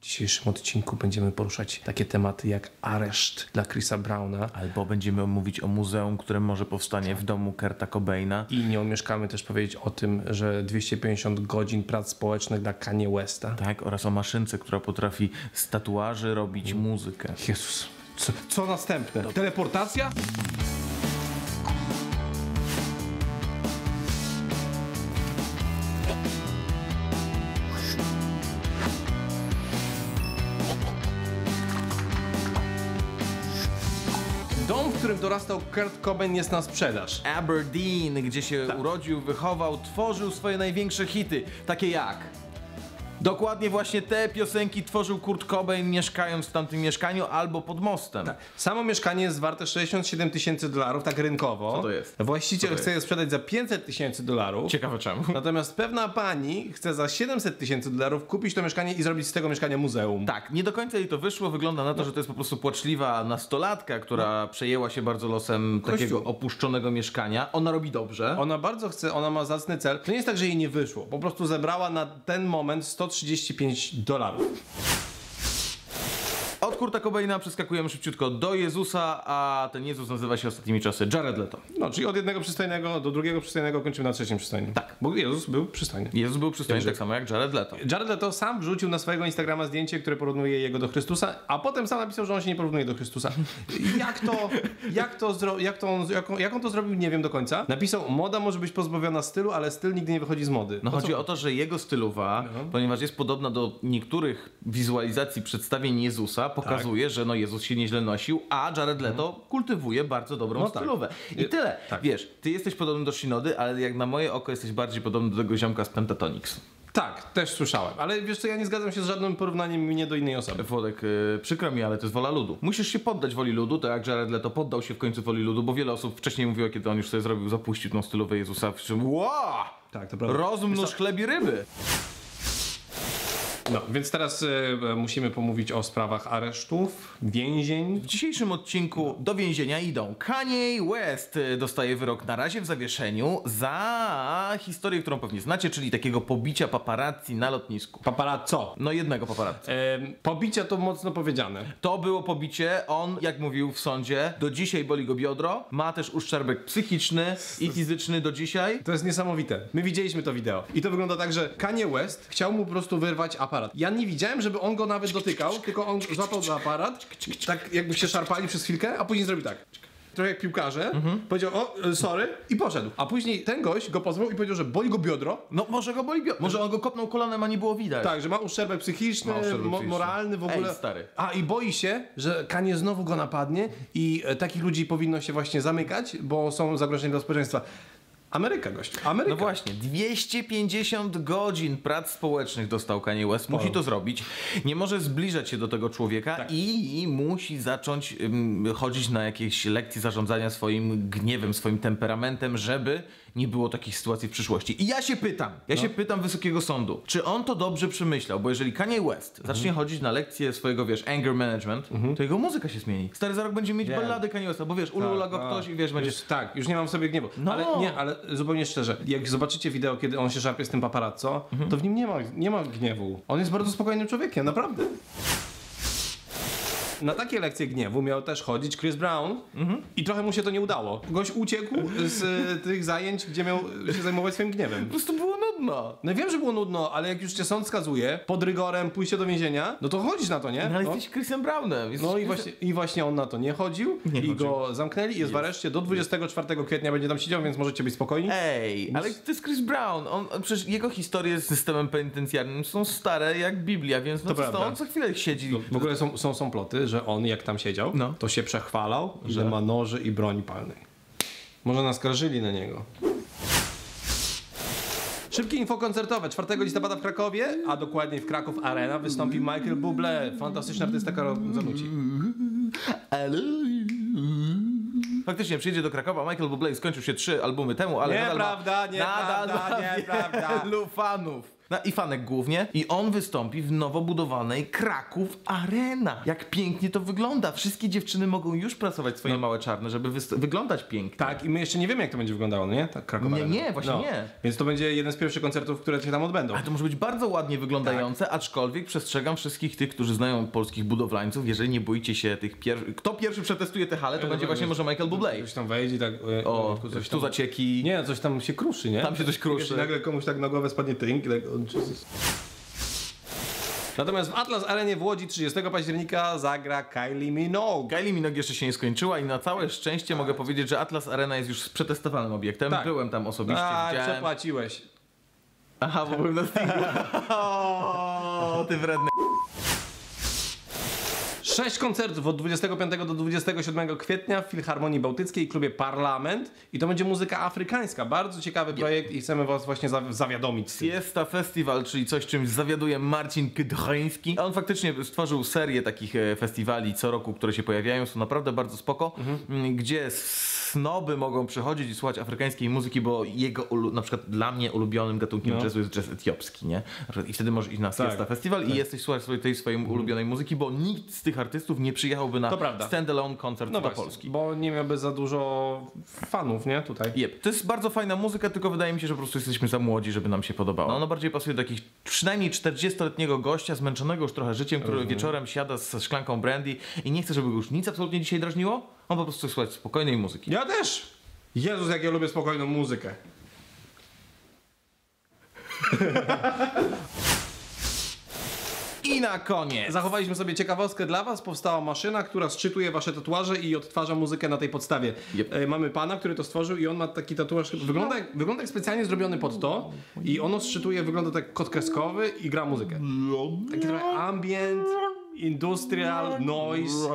W dzisiejszym odcinku będziemy poruszać takie tematy jak areszt dla Chrisa Browna Albo będziemy mówić o muzeum, które może powstanie w domu Kurta Cobaina. i nie omieszkamy też powiedzieć o tym, że 250 godzin prac społecznych dla Kanye Westa. Tak, oraz o maszynce, która potrafi z tatuaży robić muzykę. Jezus, co, co następne? Teleportacja? W którym dorastał Kurt Cobain jest na sprzedaż. Aberdeen, gdzie się urodził, wychował, tworzył swoje największe hity, takie jak... Dokładnie właśnie te piosenki tworzył Kurt Cobain mieszkając w tamtym mieszkaniu albo pod mostem. Samo mieszkanie jest warte 67 tysięcy dolarów, tak rynkowo. Co to jest? Właściciel to chce je sprzedać za 500 tysięcy dolarów. Ciekawe czemu. Natomiast pewna pani chce za 700 tysięcy dolarów kupić to mieszkanie i zrobić z tego mieszkania muzeum. Tak, nie do końca jej to wyszło. Wygląda na to, że to jest po prostu płaczliwa nastolatka, która przejęła się bardzo losem takiego opuszczonego mieszkania. Ona robi dobrze. Ona bardzo chce, ona ma zacny cel. To nie jest tak, że jej nie wyszło. Po prostu zebrała na ten moment 135 dolarów. Kurta Cobaina przeskakujemy szybciutko do Jezusa, a ten Jezus nazywa się ostatnimi czasy Jared Leto. No, czyli od jednego przystojnego do drugiego przystojnego kończymy na trzecim przystojnym. Tak. Bo Jezus był przystojny. Jezus był przystojny tak samo jak Jared Leto. Jared Leto sam wrzucił na swojego Instagrama zdjęcie, które porównuje jego do Chrystusa, a potem sam napisał, że on się nie porównuje do Chrystusa. Jak to, jak to, zro, jak to on, jak, on, jak on to zrobił, nie wiem do końca. Napisał, moda może być pozbawiona stylu, ale styl nigdy nie wychodzi z mody. No Po co- chodzi o to, że jego stylowa, ponieważ jest podobna do niektórych wizualizacji przedstawień Jezusa, pokazuje, że no Jezus się nieźle nosił, a Jared Leto kultywuje bardzo dobrą No tak. stylowę. I tyle. tak. Wiesz, ty jesteś podobny do Shinody, ale jak na moje oko jesteś bardziej podobny do tego ziomka z Pentatonix. Tak, też słyszałem, ale wiesz co, ja nie zgadzam się z żadnym porównaniem mnie do innej osoby. Włodek, yy, przykro mi, ale to jest wola ludu. Musisz się poddać woli ludu, tak jak Jared Leto poddał się w końcu woli ludu, bo wiele osób wcześniej mówiło, kiedy on już sobie zrobił, zapuścił tą stylowę Jezusa, w czym wow! Tak, to prawda. Rozmnóż chleb i ryby. No, więc teraz e, musimy pomówić o sprawach aresztów, więzień. W dzisiejszym odcinku do więzienia idą Kanye West y, dostaje wyrok na razie w zawieszeniu za historię, którą pewnie znacie, czyli takiego pobicia paparazzi na lotnisku. Paparazzo. No jednego paparazzi. Pobicia to mocno powiedziane. To było pobicie, on, jak mówił w sądzie, do dzisiaj boli go biodro, ma też uszczerbek psychiczny i fizyczny do dzisiaj. To jest niesamowite. My widzieliśmy to wideo. I to wygląda tak, że Kanye West chciał mu po prostu wyrwać aparat. Ja nie widziałem, żeby on go nawet dotykał, tylko on złapał za aparat, tak jakby się szarpali przez chwilkę, a później zrobił tak. Trochę jak piłkarze. Powiedział, o, e, sorry, i poszedł. A później ten gość go pozwał i powiedział, że boli go biodro. No może go boli biodro, może on go kopnął kolanem, a nie było widać. Tak, że ma uszczerbek psychiczny, Ma uszczerbek mo- moralny w ogóle. Ej, stary. A i boi się, że Kanie znowu go napadnie i e, takich ludzi powinno się właśnie zamykać, bo są zagrożeni dla społeczeństwa. Ameryka, gość. Ameryka. No właśnie, 250 godzin prac społecznych dostał Kanye West. Musi to zrobić. Nie może zbliżać się do tego człowieka Tak. i musi zacząć ym, chodzić na jakieś lekcje zarządzania swoim gniewem, swoim temperamentem, żeby nie było takich sytuacji w przyszłości. I ja się pytam, ja No. się pytam Wysokiego Sądu, czy on to dobrze przemyślał? Bo jeżeli Kanye West Mhm. zacznie chodzić na lekcje swojego, wiesz, anger management, to jego muzyka się zmieni. Stary, za rok będzie mieć Wiem. ballady Kanye Westa, bo wiesz, ulula go Tak, ktoś i wiesz, będzie... Już, tak, już nie mam w sobie gniewu. No. Ale nie, ale zupełnie szczerze, jak zobaczycie wideo, kiedy on się szarpie z tym paparazzo, Mhm. to w nim nie ma, nie ma gniewu. On jest bardzo spokojnym człowiekiem, naprawdę. Na takie lekcje gniewu miał też chodzić Chris Brown i trochę mu się to nie udało. Gość uciekł z e, tych zajęć, gdzie miał się zajmować swoim gniewem. Po prostu było nudno. No wiem, że było nudno, ale jak już cię sąd skazuje, pod rygorem pójście do więzienia, no to chodzisz na to, nie? No, ale No. jesteś Chrisem Brownem. Jesteś No i właśnie, i właśnie on na to nie chodził Nie i chodził. go zamknęli i jest w areszcie. Do 24 kwietnia będzie tam siedział, więc możecie być spokojni. Ej, ale to jest Chris Brown. On, przecież jego historie z systemem penitencjarnym są stare jak Biblia, więc no To to on co chwilę siedzi. W ogóle są, są, są ploty, że on jak tam siedział, No. to się przechwalał, że ma noży i broni palnej. Może naskarżyli na niego. Szybkie info koncertowe. 4 listopada w Krakowie, a dokładniej w Kraków Arena wystąpi Michael Bublé, fantastyczny artysta Karol Zanuci. Faktycznie przyjedzie do Krakowa. Michael Bublé skończył się trzy albumy temu, ale nadal Nieprawda, ma, nadal nieprawda, ma nieprawda. wielu fanów. No, i Fanek głównie. I on wystąpi w nowo budowanej Kraków Arena. Jak pięknie to wygląda. Wszystkie dziewczyny mogą już pracować swoje małe czarne, żeby wyglądać pięknie. Tak, i my jeszcze nie wiemy, jak to będzie wyglądało, no nie? Tak, Krakow Nie, Arena. nie, właśnie nie. Więc to będzie jeden z pierwszych koncertów, które się tam odbędą. Ale to może być bardzo ładnie wyglądające, aczkolwiek przestrzegam wszystkich tych, którzy znają polskich budowlańców, jeżeli nie boicie się tych pierwszych... Kto pierwszy przetestuje tę halę, to będzie właśnie może Michael Bublé. Ktoś tam wejdzie tak... e, O, coś coś tam... tu zacieki. Nie, coś tam się kruszy, nie? Tam się coś kruszy. Wiesz, i nagle komuś tak na głowę spadnie tynk tak... Natomiast w Atlas Arenie w Łodzi 30 października zagra Kylie Minogue. Kylie Minogue jeszcze się nie skończyła i na całe szczęście mogę powiedzieć, że Atlas Arena jest już przetestowanym obiektem. Tak. Byłem tam osobiście, A, widziałem. przepłaciłeś. Aha, bo byłem na stinglu. O, ty wredny. Sześć koncertów od 25 do 27 kwietnia w Filharmonii Bałtyckiej, klubie Parlament i to będzie muzyka afrykańska. Bardzo ciekawy projekt i chcemy was właśnie za- zawiadomić z tym. Fiesta Festival, czyli coś, czym zawiaduje Marcin Kydroński. On faktycznie stworzył serię takich e, festiwali co roku, które się pojawiają, są naprawdę bardzo spoko, m, gdzie snoby mogą przychodzić i słuchać afrykańskiej muzyki, bo jego, na przykład dla mnie ulubionym gatunkiem No. jazzu jest jazz etiopski, nie? I wtedy możesz iść na Tak, Fiesta Festival i jesteś słuchać swojej, tej swojej ulubionej muzyki, bo nikt z tych artystów nie przyjechałby na standalone koncert No do właśnie, Polski. bo nie miałby za dużo fanów, nie? Tutaj. Yep. To jest bardzo fajna muzyka, tylko wydaje mi się, że po prostu jesteśmy za młodzi, żeby nam się podobało. No, ona bardziej pasuje do jakichś przynajmniej 40-letniego gościa, zmęczonego już trochę życiem, który wieczorem siada ze szklanką brandy i nie chce, żeby go już nic absolutnie dzisiaj drażniło. On po prostu chce słuchać spokojnej muzyki. Ja też! Jezus, jak ja lubię spokojną muzykę. I na koniec! Zachowaliśmy sobie ciekawostkę dla was. Powstała maszyna, która szczytuje wasze tatuaże i odtwarza muzykę na tej podstawie. Yep. E, mamy pana, który to stworzył i on ma taki tatuaż. Wygląda, jak- wygląda jak specjalnie zrobiony pod to i ono szczytuje, wygląda tak kod kreskowy i gra muzykę. Taki trochę ambient, industrial, noise.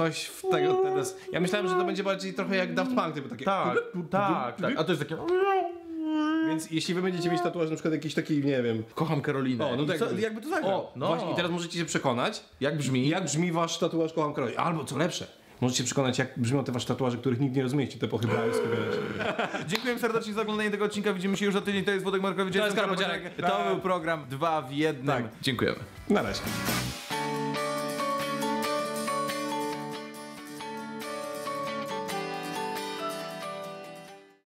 Coś w tego teraz. Ja myślałem, że to będzie bardziej trochę jak Daft Punk, typu takie. Tak, tak, tak. A to jest takie... Więc jeśli wy będziecie mieć tatuaż na przykład jakiś taki, nie wiem. Kocham Karolinę. O, no tak. co, jakby to zagrał. O, no. właśnie, i teraz możecie się przekonać, Jak brzmi? jak brzmi wasz tatuaż Kocham Karoli. Albo co lepsze, możecie przekonać, jak brzmią te wasze tatuaże, których nikt nie rozumiecie, te po hebrajsku, wiesz. Dziękuję serdecznie za oglądanie tego odcinka. Widzimy się już za tydzień. To jest Włodek Markowicz. To jest. To był program dwa w jednym. Tak. Dziękujemy. Na razie.